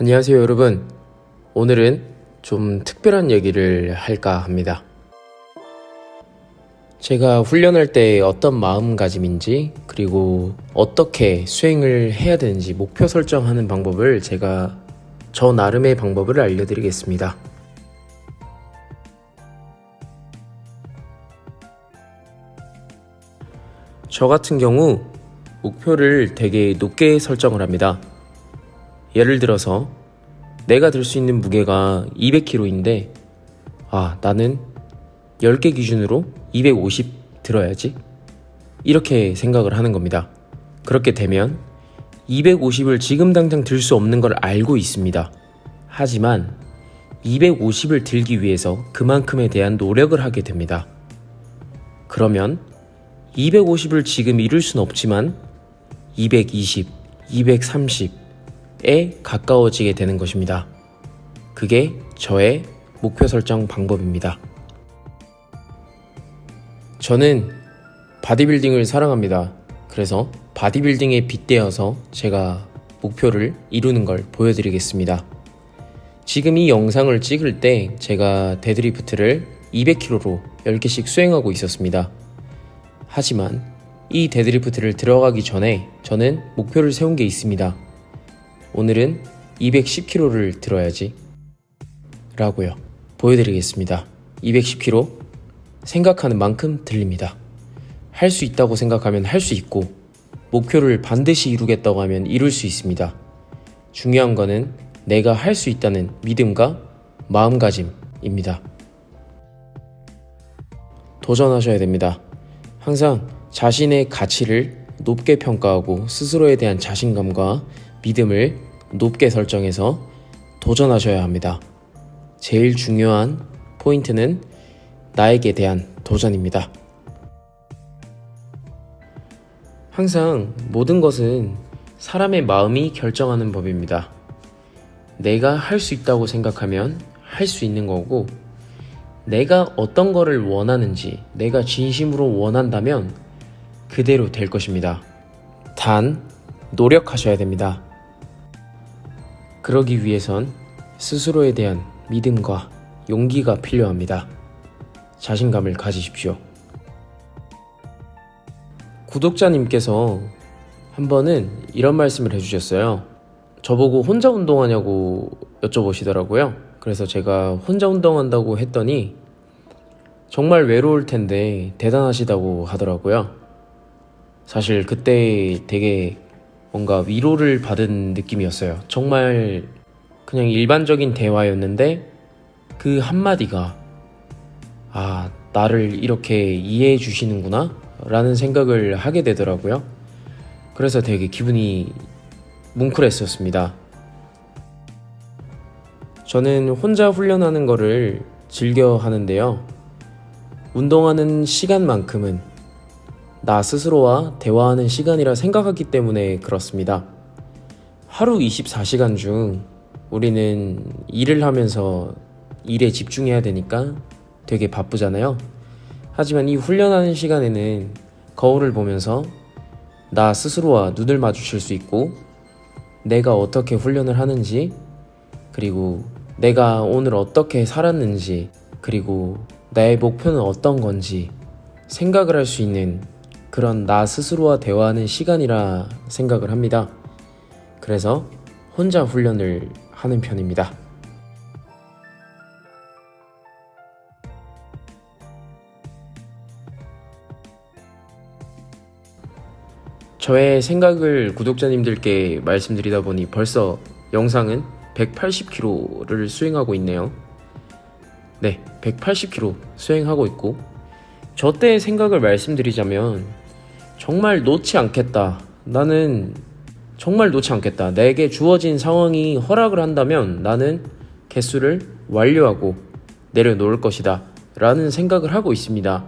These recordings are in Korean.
안녕하세요, 여러분. 오늘은 좀 특별한 얘기를 할까 합니다. 제가 훈련할 때 어떤 마음가짐인지, 그리고 어떻게 수행을 해야 되는지 목표 설정하는 방법을 제가 저 나름의 방법을 알려드리겠습니다. 저 같은 경우 목표를 되게 높게 설정을 합니다. 예를 들어서 내가 들 수 있는 무게가 200kg인데 아 나는 10개 기준으로 250 들어야지 이렇게 생각을 하는 겁니다. 그렇게 되면 250을 지금 당장 들 수 없는 걸 알고 있습니다. 하지만 250을 들기 위해서 그만큼에 대한 노력을 하게 됩니다. 그러면 250을 지금 이룰 수는 없지만 220, 230 에 가까워지게 되는 것입니다. 그게 저의 목표 설정 방법입니다. 저는 바디빌딩을 사랑합니다. 그래서 바디빌딩에 빗대어서 제가 목표를 이루는 걸 보여드리겠습니다. 지금 이 영상을 찍을 때 제가 데드리프트를 200kg로 10개씩 수행하고 있었습니다. 하지만 이 데드리프트를 들어가기 전에 저는 목표를 세운 게 있습니다. 오늘은 210kg를 들어야지. 라고요. 보여드리겠습니다. 210kg 생각하는 만큼 들립니다. 할 수 있다고 생각하면 할 수 있고, 목표를 반드시 이루겠다고 하면 이룰 수 있습니다. 중요한 거는 내가 할 수 있다는 믿음과 마음가짐입니다. 도전하셔야 됩니다. 항상 자신의 가치를 높게 평가하고 스스로에 대한 자신감과 믿음을 높게 설정해서 도전하셔야 합니다. 제일 중요한 포인트는 나에게 대한 도전입니다. 항상 모든 것은 사람의 마음이 결정하는 법입니다. 내가 할 수 있다고 생각하면 할 수 있는 거고, 내가 어떤 거를 원하는지, 내가 진심으로 원한다면 그대로 될 것입니다. 단, 노력하셔야 됩니다. 그러기 위해선 스스로에 대한 믿음과 용기가 필요합니다. 자신감을 가지십시오. 구독자님께서 한 번은 이런 말씀을 해주셨어요. 저보고 혼자 운동하냐고 여쭤보시더라고요. 그래서 제가 혼자 운동한다고 했더니 정말 외로울 텐데 대단하시다고 하더라고요. 사실 그때 되게 뭔가 위로를 받은 느낌이었어요. 정말 그냥 일반적인 대화였는데 그 한마디가 아, 나를 이렇게 이해해 주시는구나 라는 생각을 하게 되더라고요. 그래서 되게 기분이 뭉클했었습니다. 저는 혼자 훈련하는 거를 즐겨 하는데요. 운동하는 시간만큼은 나 스스로와 대화하는 시간이라 생각하기 때문에 그렇습니다. 하루 24시간 중 우리는 일을 하면서 일에 집중해야 되니까 되게 바쁘잖아요. 하지만 이 훈련하는 시간에는 거울을 보면서 나 스스로와 눈을 마주칠 수 있고 내가 어떻게 훈련을 하는지 그리고 내가 오늘 어떻게 살았는지 그리고 나의 목표는 어떤 건지 생각을 할 수 있는 그런 나 스스로와 대화하는 시간이라 생각을 합니다. 그래서 혼자 훈련을 하는 편입니다. 저의 생각을 구독자님들께 말씀드리다 보니 벌써 영상은 180kg를 수행하고 있네요. 네, 180kg 수행하고 있고, 저 때의 생각을 말씀드리자면, 정말 놓지 않겠다. 나는 정말 놓지 않겠다. 내게 주어진 상황이 허락을 한다면 나는 개수를 완료하고 내려놓을 것이다. 라는 생각을 하고 있습니다.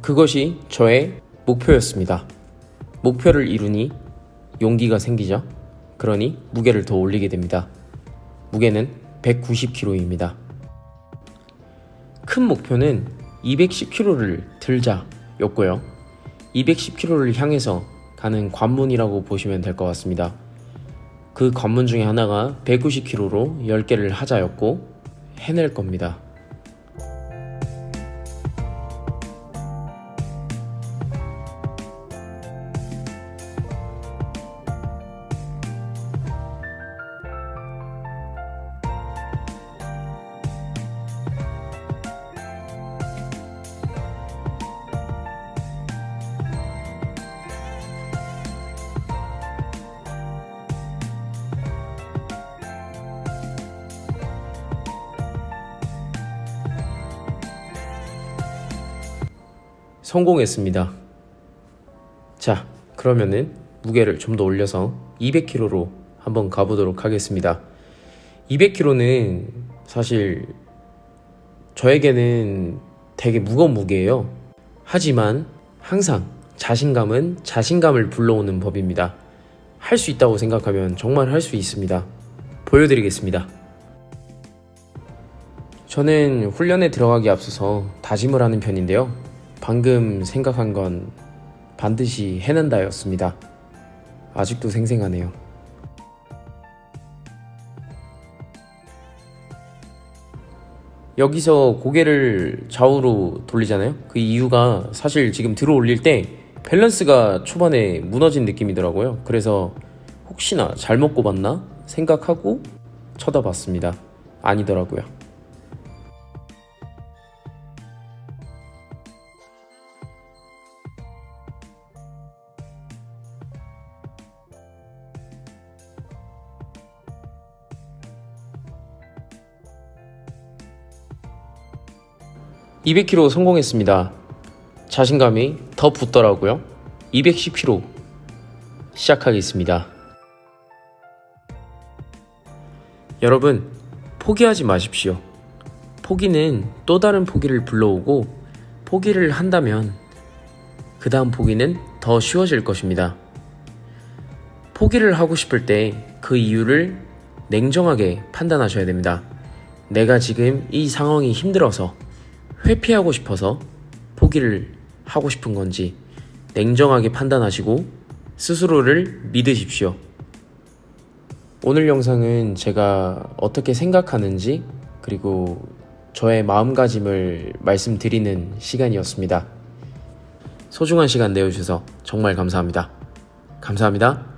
그것이 저의 목표였습니다. 목표를 이루니 용기가 생기죠. 그러니 무게를 더 올리게 됩니다. 무게는 190kg입니다. 큰 목표는 210kg를 들자였고요. 210kg를 향해서 가는 관문이라고 보시면 될 것 같습니다. 그 관문 중에 하나가 190km로 10개를 하자였고 해낼 겁니다. 성공했습니다. 자, 그러면은 무게를 좀 더 올려서 200kg로 한번 가보도록 하겠습니다. 200kg는 사실 저에게는 되게 무거운 무게예요. 하지만 항상 자신감은 자신감을 불러오는 법입니다. 할 수 있다고 생각하면 정말 할 수 있습니다. 보여드리겠습니다. 저는 훈련에 들어가기 앞서서 다짐을 하는 편인데요. 방금 생각한 건 반드시 해낸다였습니다. 아직도 생생하네요. 여기서 고개를 좌우로 돌리잖아요. 그 이유가 사실 지금 들어 올릴 때 밸런스가 초반에 무너진 느낌이더라고요. 그래서 혹시나 잘못 꼽았나 생각하고 쳐다봤습니다. 아니더라고요. (200kg) 성공했습니다. 자신감이 더 붙더라고요. (210kg) 시작하겠습니다. 여러분 포기하지 마십시오. 포기는 또 다른 포기를 불러오고 포기를 한다면 그 다음 포기는 더 쉬워질 것입니다. 포기를 하고 싶을 때 그 이유를 냉정하게 판단하셔야 됩니다. 내가 지금 이 상황이 힘들어서 회피하고 싶어서 포기를 하고 싶은 건지 냉정하게 판단하시고 스스로를 믿으십시오. 오늘 영상은 제가 어떻게 생각하는지 그리고 저의 마음가짐을 말씀드리는 시간이었습니다. 소중한 시간 내어주셔서 정말 감사합니다. 감사합니다.